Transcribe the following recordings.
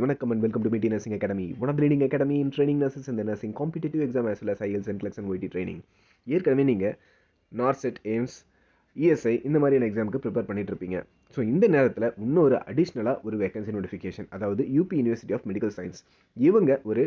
guys, வணக்கம் and welcome to MIT Nursing Academy, one of the leading academy in training nurses in the nursing competitive exam as well as IELTS and CLEX and training. ஏற்கனவே நீங்கள் NORCET AIIMS ESI இந்த மாதிரியான எக்ஸாமுக்கு prepare பண்ணிட்டு இருப்பீங்க. So இந்த நேரத்தில் இன்னொரு அடிஷ்னலாக ஒரு வேகன்சி நோட்டிஃபிகேஷன் அதாவது UP university of medical science இவங்க ஒரு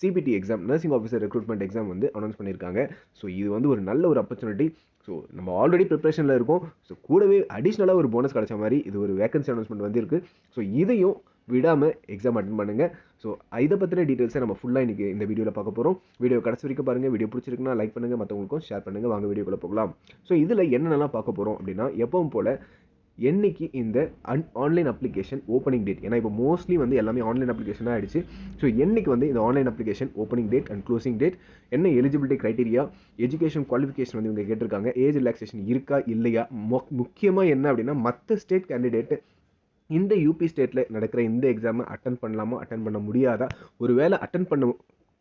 CBT exam nursing officer recruitment exam வந்து அனௌன்ஸ் பண்ணியிருக்காங்க ஸோ இது வந்து ஒரு நல்ல ஒரு ஆப்பர்ச்சுனிட்டி ஸோ நம்ம ஆல்ரெடி ப்ரிப்பரேஷனில் இருக்கோம். ஸோ கூடவே அடிஷ்னலாக ஒரு போனஸ் கிடைச்ச மாதிரி இது ஒரு வேகன்சி அனௌன்ஸ்மெண்ட் வந்திருக்கு. ஸோ இதையும் விடாமல் எக்ஸாம் அட்டன் பண்ணுங்கள் ஸோ இதை பற்றின டீட்டெயில்ஸை நம்ம ஃபுல்லாக இன்றைக்கி இந்த வீடியோவில் பார்க்க போகிறோம் வீடியோ கடைசி வரைக்கும் பாருங்கள் வீடியோ பிடிச்சிருக்குன்னா லைக் பண்ணுங்கள் மற்றவங்களுக்கும் ஷேர் பண்ணுங்கள் வாங்க வீடியோக்குள்ளே போகலாம். ஸோ இதில் என்னென்னலாம் பார்க்க போகிறோம் அப்படின்னா எப்பவும் போல் என்னைக்கு இந்த an online application opening date ஏன்னா இப்போ மோஸ்ட்லி வந்து எல்லாமே ஆன்லைன் அப்ளிகேஷனாக ஆயிடுச்சு. ஸோ என்னைக்கு வந்து இந்த online application opening date and closing date என்ன எலிஜிபிலிட்டி க்ரைட்டீரியா எஜுகேஷன் குவாலிஃபிகேஷன் வந்து இவங்க கேட்டிருக்காங்க. ஏஜ் ரிலாக்ஸேஷன் இருக்கா? இல்லையா? முக்கியமாக என்ன அப்படின்னா மற்ற ஸ்டேட் கேண்டிடேட் இந்த யூபி ஸ்டேட்டில் நடக்கிற இந்த எக்ஸாமை அட்டன் பண்ணலாமா அட்டன் பண்ண முடியாதா? ஒருவேளை அட்டன் பண்ண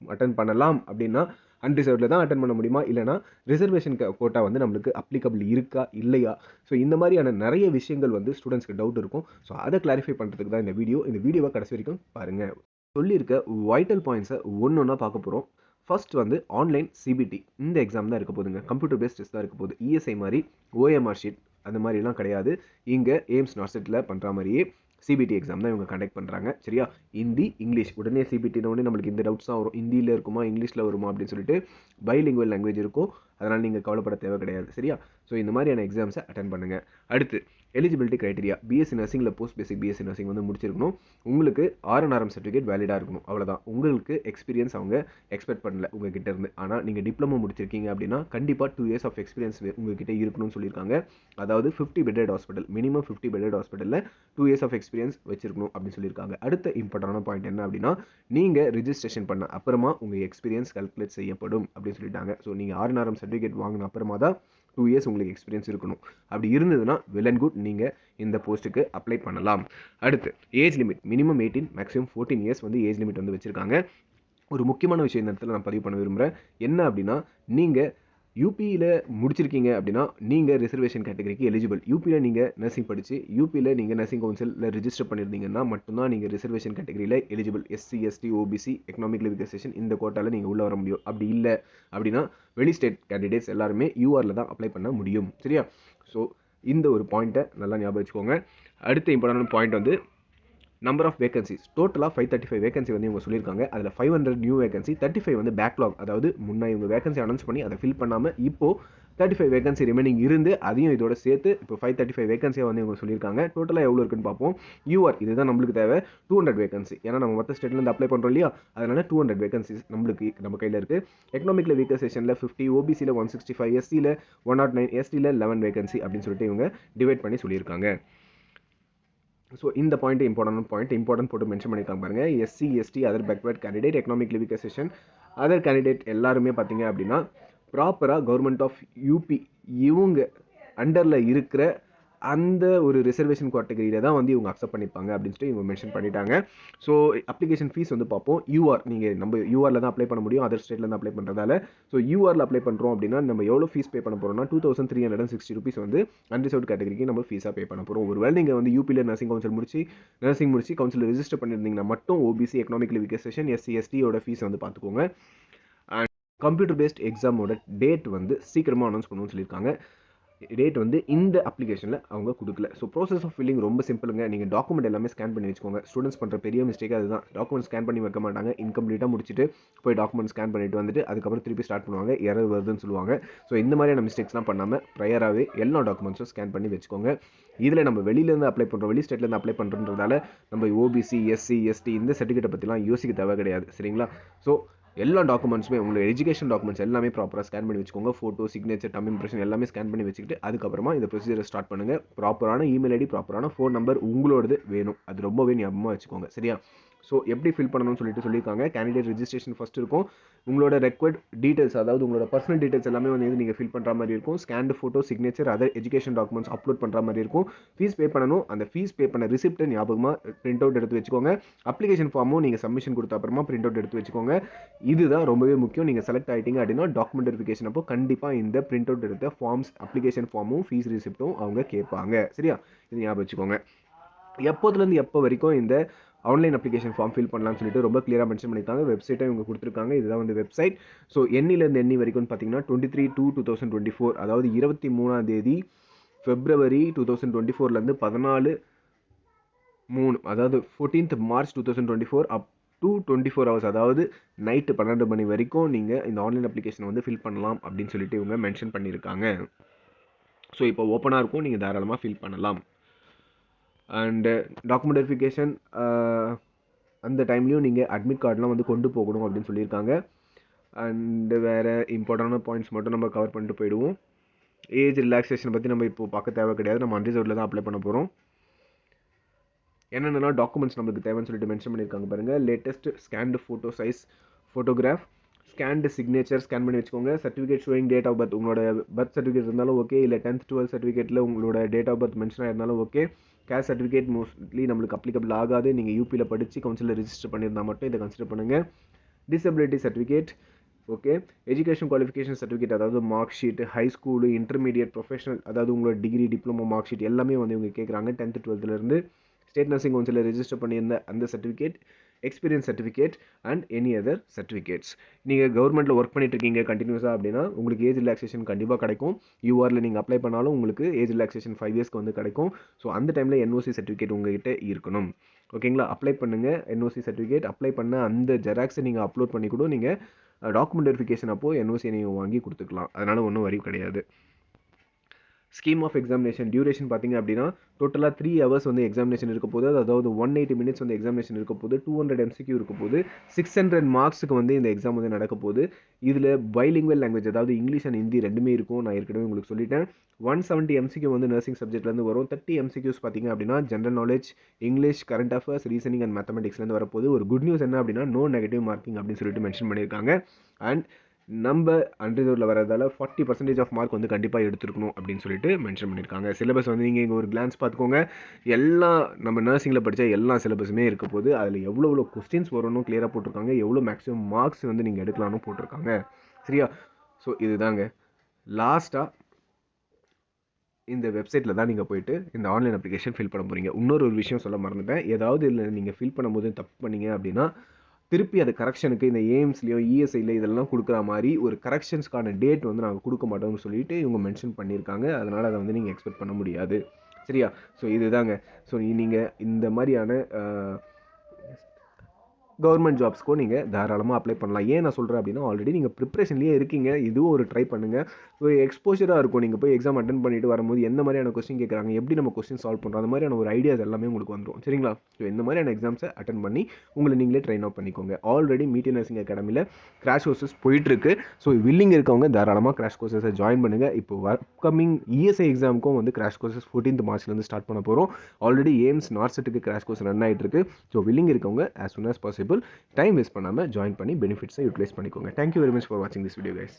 அட்டன் பண்ணலாம் அப்படின்னா அன்ரிசர்வ்டில் தான் அட்டன் பண்ண முடியுமா? இல்லைனா ரிசர்வேஷன் கோட்டா வந்து நம்மளுக்கு அப்ளிகபிள் இருக்கா இல்லையா? ஸோ இந்த மாதிரியான நிறைய விஷயங்கள் வந்து ஸ்டூடெண்ட்ஸ்க்கு டவுட் இருக்கும். ஸோ அதை கிளாரிஃபை பண்ணுறதுக்கு தான் இந்த வீடியோ இந்த வீடியோவை கடைசி வரைக்கும் பாருங்கள் சொல்லியிருக்க வைட்டல் பாயிண்ட்ஸை ஒன்று ஒன்றா பார்க்க போகிறோம் ஃபர்ஸ்ட் வந்து ஆன்லைன் சிபிடி இந்த எக்ஸாம் தான் இருக்க போதுங்க கம்ப்யூட்டர் பேஸ்ட் டெஸ்ட் தான் இருக்க போகுது. இஎஸ்ஐ மாதிரி ஓஎம்ஆர் ஷீட் அந்த மாதிரிலாம் கிடையாது. இங்கே எய்ம்ஸ் நார்செட்டில் பண்ணுற மாதிரியே சிபிடி எக்ஸாம் தான் இவங்க கண்டக்ட் பண்ணுறாங்க சரியா? ஹிந்தி இங்கிலீஷ். உடனே சிபிடின உடனே நம்மளுக்கு இந்த டவுட்ஸ் தான் வரும். ஹிந்தியில் இருக்குமா இங்கிலீஷில் வருமா அப்படின்னு சொல்லிட்டு பைலிங்குவல் லாங்குவேஜ் இருக்கும். அதனால் நீங்கள் கவலைப்பட தேவை கிடையாது. சரியா? ஸோ இந்த மாதிரியான எக்ஸாம்ஸை அட்டன் பண்ணுங்கள் அடுத்து எலிஜிபிலிட்டி க்ரைட்டீரியா பிஎஸ்சி நர்சிங்கில் போஸ்ட் பேசிக் பிஎஸ்சி நர்சிங் வந்து முடிச்சிருக்கணும். உங்களுக்கு ஆர்என்ஆர்எம் சர்டிஃபிகேட் வேலிடாக இருக்கணும். அவ்வளோதான் உங்களுக்கு எக்ஸ்பீரியன்ஸ் அவங்க எக்ஸ்பெக்ட் பண்ணல உங்ககிட்ட இருந்து. ஆனால் நீங்கள் டிப்ளமோ முடிச்சிருக்கீங்க அப்படின்னா கண்டிப்பாக டூ இயர்ஸ் ஆஃப் எக்ஸ்பீரியன்ஸ் உங்ககிட்ட இருக்கணும்னு சொல்லியிருக்காங்க. அதாவது fifty bedded hospital minimum fifty bedded ஹாஸ்பிட்டலில் டூ இயர்ஸ் ஆஃப் எக்ஸ்பீரியன்ஸ் வச்சிருக்கணும் அப்படின்னு சொல்லியிருக்காங்க. அடுத்த இம்பார்ட்டண்டான பாயிண்ட் என்ன அப்படின்னா நீங்கள் ரிஜிஸ்ட்ரேஷன் பண்ண அப்புறமா உங்கள் எக்ஸ்பீரியன்ஸ் கால்குலேட் செய்யப்படும் அப்படின்னு சொல்லிட்டாங்க. ஸோ நீங்கள் ஆர்என்ஆர்எம் சர்டிஃபிகேட் வாங்கின அப்புறமா தான் டூ இயர்ஸ் உங்களுக்கு எக்ஸ்பீரியன்ஸ் இருக்கணும். அப்படி இருந்ததுன்னா வெல் அண்ட் குட் நீங்கள் இந்த போஸ்ட்டுக்கு அப்ளை பண்ணலாம். அடுத்து age limit minimum eighteen maximum fourteen years வந்து ஏஜ் லிமிட் வந்து வச்சுருக்காங்க. ஒரு முக்கியமான விஷயம் இந்த இடத்துல நான் பதிவு பண்ண விரும்புகிறேன் என்ன அப்படின்னா நீங்கள் யூபியில் முடிச்சிருக்கீங்க அப்படின்னா நீங்கள் ரிசர்வேஷன் கேட்டகரிக்கு எலிஜிபிள் யூபியில் நீங்கள் நர்சிங் படித்து யூபியில் நீங்கள் நர்சிங் கவுன்சிலில் ரிஜிஸ்டர் பண்ணியிருந்தீங்கன்னா மட்டும்தான் நீங்கள் ரிசர்வேஷன் கேட்டகரியில் eligible SC ST OBC economic weaker section இந்த கோட்டாவில் நீங்கள் உள்ளே வர முடியும். அப்படி இல்லை அப்படின்னா வெளி ஸ்டேட் கேண்டிடேட்ஸ் எல்லாருமே யூஆரில் தான் அப்ளை பண்ண முடியும். சரியா? ஸோ இந்த ஒரு பாயிண்ட்டை நல்லா ஞாபகம் வச்சுக்கோங்க. அடுத்த இம்பார்ட்டன்ட் பாயிண்ட் வந்து நம்பர் ஆஃப் வேகன்சிஸ் டோட்டலாக ஃபைவ் தேர்ட்டி ஃபைவ் வேகன்சி வந்து இவங்க சொல்லியிருக்காங்க. அதில் five hundred new vacancy thirty five வந்து பேக்லாக் அதாவது முன்னே இவங்க வேகன்சி அனௌன்ஸ் பண்ணி அதை ஃபில் பண்ணாமல் இப்போது தேர்ட்டி ஃபைவ் வேகன்சி ரிமைனிங் இருந்து அதையும் இதோட சேர்த்து இப்போ ஃபைவ் தேர்ட்டி ஃபைவ் வேகன்சியாக வந்து இவங்க சொல்லியிருக்காங்க. டோட்டலாக எவ்வளோ இருக்குன்னு பார்ப்போம். யூஆர் இதுதான் நம்மளுக்கு தேவை. டூ ஹண்ட்ரட் வேகன்சி ஏன்னா நம்ம மற்ற ஸ்டேட்லேருந்து அப்ளை பண்ணுறோம் இல்லையா? அதனால டூ ஹண்ட்ரட் வேகன்சிஸ் நம்மளுக்கு நம்ம கையில் இருக்குது எக்கனாமிக்கில் வீக்கர் செஷனில் ஃபிஃப்டி ஓபிசியில் ஒன் சிக்ஸ்டி ஃபைவ் எஸ்சியில் ஒன் நாட் நைன் எஸ்டியில் லெவன் வேகன்சி அப்படின்னு சொல்லிட்டு இவங்க டிவைட் பண்ணி சொல்லியிருக்காங்க. ஸோ இந்த பாயிண்ட் இம்பார்ட்டன் பாயிண்ட் இம்பார்ட்டன்ட் போட்டு மென்ஷன் பண்ணியிருக்காங்க பாருங்கள் SC ST other backward candidate economic weaker section other candidate எல்லாருமே பார்த்தீங்க அப்படின்னா ப்ராப்பராக கவர்மெண்ட் ஆஃப் யூபி இவங்க அண்டரில் இருக்கிற அந்த ஒரு ரிசர்வேஷன் கேட்டகரியில் தான் வந்து இவங்க அக்செப்ட் பண்ணிப்பாங்க அப்படின்னு சொல்லிட்டு இவங்க மென்ஷன் பண்ணிட்டாங்க. ஸோ அப்ளிகேஷன் ஃபீஸ் வந்து பார்ப்போம். யூஆர் நீங்கள் நம்ம யூஆரில் தான் அப்ளை பண்ண முடியும். அதர் ஸ்டேட்டில் தான் அப்ளை பண்ணுறதால ஸோ யூஆரில் அப்ளை பண்ணுறோம் அப்படின்னா நம்ம எவ்வளோ ஃபீஸ் பே பண்ண போகிறோம்னா two thousand three hundred sixty rupees வந்து அன்ரிசர்வ் கேட்டகரிக்கு நம்ம ஃபீஸாக பே பண்ண போகிறோம் ஒருவேளை நீங்கள் வந்து யூபியில் நர்சிங் கவுன்சில் முடிச்சு நர்சிங் முடிச்சு கவுன்சில் ரிஜிஸ்டர் பண்ணியிருந்தீங்கன்னா மட்டும் OBC economic weaker section SC எஸ்டியோட fees வந்து பார்த்துக்கோங்க. அண்ட் கம்ப்யூட்டர் பேஸ்ட் எக்ஸாமோட டேட் வந்து சீக்கிரமாக அனௌன்ஸ் பண்ணணும்னு சொல்லியிருக்காங்க. டேட் வந்து இந்த அப்ளிகேஷனில் அவங்க கொடுக்கல. ஸோ ப்ராசஸ் ஆஃப் ஃபில்லிங் ரொம்ப சிம்பிளுங்க நீங்கள் டாக்குமெண்ட் எல்லாமே ஸ்கேன் பண்ணி வச்சுக்கோங்க. ஸ்டூடெண்ட்ஸ் பண்ணுற பெரிய மிஸ்டேக் அதுதான். டாக்குமெண்ட் ஸ்கேன் பண்ணி வைக்க மாட்டாங்க. இன்கம்ப்ளீட்டாக முடிச்சுட்டு போய் டாக்குமெண்ட் ஸ்கேன் பண்ணிட்டு வந்துட்டு அதுக்கப்புறம் திருப்பி ஸ்டார்ட் பண்ணுவாங்க. எரர் வருதுன்னு சொல்லுவாங்க. ஸோ இந்த மாதிரியான மிஸ்டேக்ஸ்லாம் பண்ணாமல் ப்ரையராகவே எல்லா டாக்குமெண்ட்ஸும் ஸ்கேன் பண்ணி வச்சுக்கோங்க. இதில் நம்ம வெளியிலேருந்து அப்ளை பண்ணுறோம் வெளி ஸ்டேட்லேருந்து அப்ளை பண்ணுறதுனால நம்ம ஓபிசி எஸ்சி எஸ்டி இந்த சர்டிஃபிகேட்டை பற்றிலாம் யோசிக்க தேவை கிடையாது. சரிங்களா? ஸோ எல்லா டாக்குமெண்ட்ஸுமே உங்களோட எஜுகேஷன் டாக்குமெண்ட்ஸ் எல்லாமே ப்ராப்பராக ஸ்கேன் பண்ணி வச்சுக்கோங்க. ஃபோட்டோ சிக்னேச்சர் டம் இம்ப்ரெஷன் எல்லாமே ஸ்கேன் பண்ணி வச்சுக்கிட்டு அதுக்கப்புறமா இந்த ப்ரொசீஜரை ஸ்டார்ட் பண்ணுங்கள் ப்ராப்பரான இமெயில் ஐடி ப்ராப்பரான ஃபோன் நம்பர் உங்களோடது வேணும். அது ரொம்பவே ஞாபகமாக வச்சுக்கோங்க. சரியா? ஸோ எப்படி ஃபில் பண்ணணும்னு சொல்லிட்டு சொல்லியிருக்காங்க. கேண்டிடேட் ரிஜிஸ்ட்ரேஷன் ஃபஸ்ட் இருக்கும். உங்களோட ரெக்வர்ட் டீட்டெயில்ஸ் அதாவது உங்களோட பர்சனல் டீட்டெயில்ஸ் எல்லாமே வந்து நீங்கள் ஃபில் பண்ணுற மாதிரி இருக்கும். Scanned photo signature other education documents upload பண்ணுற மாதிரி இருக்கும். ஃபீஸ் பே பண்ணணும். அந்த ஃபீஸ் பே பண்ண ரிசிப்ட்டை ஞாபகமாக பிரிண்ட் அவுட் எடுத்து வச்சுக்கோங்க. அப்ளிகேஷன் ஃபார்மும் நீங்கள் சப்மிஷன் கொடுத்த அப்புறமா பிரிண்ட் அவுட் எடுத்து வச்சுக்கோங்க. இதுதான் ரொம்பவே முக்கியம். நீங்கள் செலக்ட் ஆகிட்டீங்க அப்படின்னா டாக்குமெண்ட் வெரிஃபிகேஷன் அப்போ கண்டிப்பாக இந்த பிரிண்ட் அவுட் எடுத்த ஃபார்ம்ஸ் அப்ளிகேஷன் ஃபார்மும் ஃபீஸ் ரிசிப்ட்டும் அவங்க கேட்பாங்க. சரியா? இது ஞாபகம் வச்சுக்கோங்க. எப்போதுலேருந்து எப்போ வரைக்கும் இந்த ஆன்லைன் அப்ளிகேஷன் ஃபார்ம் ஃபில் பண்ணலாம்னு சொல்லிட்டு ரொம்ப கிளியராக மென்ஷன் பண்ணியிருக்காங்க. வெப்சைட்டும் இவங்க கொடுத்துருக்காங்க. இதுதான் வந்து வெப்சைட் ஸோ எண்ணிலேருந்து எண்ணி வரைக்கும் பார்த்தீங்கன்னா twenty three two two thousand twenty four அதாவது இருபத்தி மூணாம் தேதி ஃபெப்ரவரி டூ தௌசண்ட் டுவெண்ட்டி ஃபோர்லேருந்து பதினாலு மூணு அதாவது fourteenth March two thousand twenty four up to twenty four hours அதாவது நைட்டு பன்னெண்டு மணி வரைக்கும் நீங்கள் இந்த ஆன்லைன் அப்ளிகேஷனை வந்து ஃபில் பண்ணலாம் அப்படின்னு சொல்லிட்டு இவங்க மென்ஷன் பண்ணியிருக்காங்க. ஸோ இப்போ ஓப்பனாக இருக்கும். நீங்கள் தாராளமாக ஃபில் பண்ணலாம். அண்டு டாக்குமெண்ட் வெரிஃபிகேஷன் அந்த டைம்லேயும் நீங்கள் அட்மிட் கார்டெலாம் வந்து கொண்டு போகணும் அப்படின்னு சொல்லியிருக்காங்க. அண்டு வேறு இம்பார்ட்டண்டான பாயிண்ட்ஸ் மட்டும் நம்ம கவர் பண்ணிட்டு போயிடுவோம். ஏஜ் ரிலாக்ஸேஷன் பற்றி நம்ம இப்போ பார்க்க தேவை கிடையாது. நம்ம அன்ரிசர்வ்டில் தான் அப்ளை பண்ண போகிறோம் என்னென்னலாம் டாக்குமெண்ட்ஸ் நம்மளுக்கு தேவைன்னு சொல்லிட்டு மென்ஷன் பண்ணியிருக்காங்க பாருங்கள் latest scanned photo size photograph scanned signature scan பண்ணி வச்சுக்கோங்க. Certificate showing date of birth உங்களோட பர்த் சர்டிஃபிகேட் இருந்தாலும் ஓகே இல்லை டென்த் டுவெல்த் சர்டிஃபிகேட்டில் உங்களோட டேட் ஆஃப் பர்த் மென்ஷன் ஆயிருந்தாலும் ஓகே கேஸ்ட் சர்டிஃபிகேட் மோஸ்ட்லி நம்மளுக்கு அப்ளிகபிள் ஆகாது. நீங்கள் யூபியில் படித்து கவுன்சிலில் ரிஜிஸ்டர் பண்ணியிருந்தால் மட்டும் இதை கன்சிடர் பண்ணுங்கள் disability certificate okay education qualification certificate அதாவது mark sheet high school intermediate professional அதாவது உங்களோட டிகிரி டிப்ளமோ மார்க் ஷீட் எல்லாமே வந்து இவங்க கேட்குறாங்க டென்த்து டுவெல்த்துலேருந்து ஸ்டேட் நர்சிங் கவுன்சிலில் ரெஜிஸ்டர் பண்ணியிருந்த அந்த certificate experience certificate and any other certificates நீங்கள் கவர்மெண்ட்டில் ஒர்க் பண்ணிட்டு இருக்கீங்க கண்டினியூஸாக அப்படின்னா உங்களுக்கு ஏஜ் ரிலாக்ஸேஷன் கண்டிப்பாக கிடைக்கும். யூஆரில் நீங்கள் அப்ளை பண்ணாலும் உங்களுக்கு ஏஜ் ரிலாக்ஸேஷன் ஃபைவ் இயர்ஸ்க்கு வந்து கிடைக்கும். ஸோ அந்த டைமில் என்ஓசி சர்டிஃபிகேட் உங்ககிட்ட இருக்கணும். ஓகேங்களா அப்ளை பண்ணுங்கள் என்ஓசி சர்டிஃபிகேட் அப்ளை பண்ண அந்த ஜெராக்ஸை நீங்கள் அப்லோட் பண்ணி கூட நீங்கள் டாக்குமெண்ட் வெரிஃபிகேஷன் அப்போது என்ஓசி நீங்கள் வாங்கி கொடுத்துக்கலாம். அதனால் ஒன்றும் வரி கிடையாது. ஸ்கீம் ஆஃப் எக்ஸாமினேஷன் டியூரேஷன் பார்த்தீங்க அப்படின்னா டோட்டலாக த்ரீ ஹவர்ஸ் வந்து எக்ஸாமினேஷன் இருக்க போது அதாவது ஒன் எயிட்டி மினிட்ஸ் வந்து எக்ஸாமினேஷன் இருக்க போது டூ ஹண்ட்ரட் எம்சிக்யூ இருக்க போது சிக்ஸ் ஹண்ட்ரட் மார்க்ஸுக்கு வந்து இந்த எக்ஸாம் வந்து நடக்க போகுது. இதில் பைலிங்குவல் லாங்குவேஜ் அதாவது இங்கிலீஷ் அண்ட் ஹிந்தி ரெண்டுமே இருக்கும். நான் ஏற்கனவே உங்களுக்கு சொல்லிட்டேன். ஒன் செவன்ட்டி எம்சிக்யூ வந்து நர்சிங் சப்ஜெக்ட்லேருந்து வரும். தேர்ட்டி எம்சிக்யூஸ் பார்த்தீங்க அப்படின்னா general knowledge English current affairs reasoning and மேத்தமெட்டிக்ஸ்லேருந்து வரப்போது ஒரு குட் நியூஸ் என்ன அப்படின்னா நோ நெகட்டிவ் மார்க்கிங் அப்படின்னு சொல்லிட்டு மென்ஷன் பண்ணியிருக்காங்க. அண்ட் நம்ம அன்ரிசர்வ்டில் வரதால ஃபார்ட்டி பர்சன்டேஜ் ஆஃப் மார்க் வந்து கண்டிப்பாக எடுத்துருக்கணும் அப்படின்னு சொல்லிட்டு மென்ஷன் பண்ணியிருக்காங்க. சிலபஸ் வந்து நீங்கள் இங்கே ஒரு கிளான்ஸ் பார்த்துக்கோங்க. எல்லா நம்ம நர்சிங்கில் படித்த எல்லா சிலபஸுமே இருக்க போது அதில் எவ்வளோ எவ்வளோ கொஸ்டின்ஸ் வரணும் கிளியராக போட்டிருக்காங்க. எவ்வளோ மேக்ஸிமம் மார்க்ஸ் வந்து நீங்கள் எடுக்கலாம்னு போட்டிருக்காங்க. சரியா? ஸோ இதுதாங்க. லாஸ்ட்டாக இந்த வெப்சைட்டில் தான் நீங்கள் போயிட்டு இந்த ஆன்லைன் அப்ளிகேஷன் ஃபில் பண்ண போகிறீங்க இன்னொரு ஒரு விஷயம் சொல்ல மறந்துட்டேன். ஏதாவது இல்லை நீங்கள் ஃபில் பண்ணும்போது தப்பு பண்ணீங்க அப்படின்னா திருப்பி அது கரெக்ஷனுக்கு இந்த எய்ம்ஸ்லையோ இஎஸ்ஐயில் இதெல்லாம் கொடுக்குற மாதிரி ஒரு கரெக்ஷன்ஸ்க்கான டேட் வந்து நாங்கள் கொடுக்க மாட்டோம்னு சொல்லிட்டு இவங்க மென்ஷன் பண்ணியிருக்காங்க. அதனால் அதை வந்து நீங்கள் எக்ஸ்பெக்ட் பண்ண முடியாது. சரியா? ஸோ இதுதாங்க. ஸோ நீங்கள் இந்த மாதிரியான கவர்மெண்ட் ஜாப்ஸ்க்கும் நீங்கள் தாராளமாக அப்ளை பண்ணலாம். ஏன் நான் சொல்கிறேன் அப்படின்னா ஆல்ரெடி நீங்கள் ப்ரிப்ரேஷன்லேயே இருக்கீங்க. இதுவும் ஒரு ட்ரை பண்ணுங்கள் ஒரு எக்ஸ்போஷராக இருக்கும். நீங்கள் போய் எக்ஸாம் அட்டன் பண்ணிட்டு வரும்போது எந்த மாதிரியான கொஸ்டின் கேட்குறாங்க எப்படி நம்ம கொஸ்டின் சால்வ் பண்ணுறோம் அந்த மாதிரியான ஒரு ஐடியாஸ் எல்லாமே உங்களுக்கு வந்துடும் சரிங்களா? ஸோ இந்த மாதிரியான எக்ஸாம்ஸை அட்டன் பண்ணி உங்களை நீங்களே ட்ரைன் அவுட் பண்ணிக்கோங்க. ஆல்ரெடி மீட்டி நர்சிங் அகாடமியில் கிராஷ் கோர்சஸ் போயிட்டுருக்கு. ஸோ வில்லிங் இருக்கவங்க தாராளமாக கிராஷ் கோர்சஸை ஜாயின் பண்ணுங்கள் இப்போ அப்கமிங் இஎஸ்ஐ எக்ஸாமுக்கும் வந்து கிராஷ் கோர்சஸ் ஃபோர்டீன்த் மார்ச்லேருந்து ஸ்டார்ட் பண்ண போகிறோம் ஆல்ரெடி எய்ம்ஸ் நார்செட்டுக்கு கிராஷ் கோர்ஸ் ரன் ஆகிட்டு இருக்கு ஸோ வில்லிங் இருக்கவங்க as soon as possible time waste பண்ணாமல் ஜாயின் பண்ணி பெனிஃபிட்ஸை யூட்டிலைஸ் பண்ணிக்கோங்க. Thank you very much for வாட்சிங் திஸ் வீடியோ கைஸ்